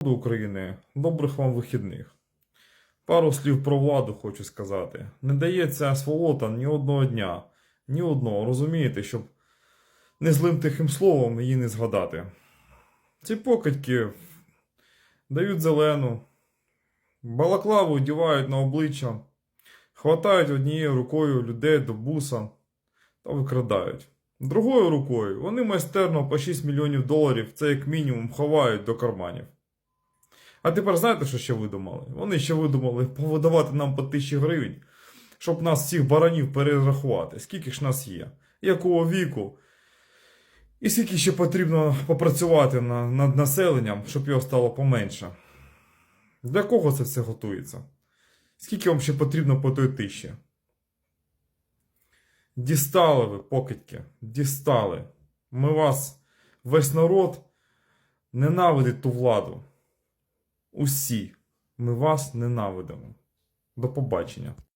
До України, добрих вам вихідних. Пару слів про владу хочу сказати. Не дається сволота ні одного дня, ні одного, розумієте, щоб не злим тихим словом її не згадати. Ці покидьки дають зелену, балаклаву одівають на обличчя, хватають однією рукою людей до буса та викрадають. Другою рукою вони майстерно по 6 мільйонів доларів це як мінімум ховають до карманів. А тепер знаєте, що ще видумали? Вони ще видумали повидавати нам по тисячі гривень, щоб нас всіх баранів перерахувати. Скільки ж нас є? Якого віку? І скільки ще потрібно попрацювати на, над населенням, щоб його стало поменше? Для кого це все готується? Скільки вам ще потрібно по той тисячі? Дістали ви, покидьки, дістали. Ми вас, весь народ, ненавидить ту владу. Усі. Ми вас ненавидимо. До побачення.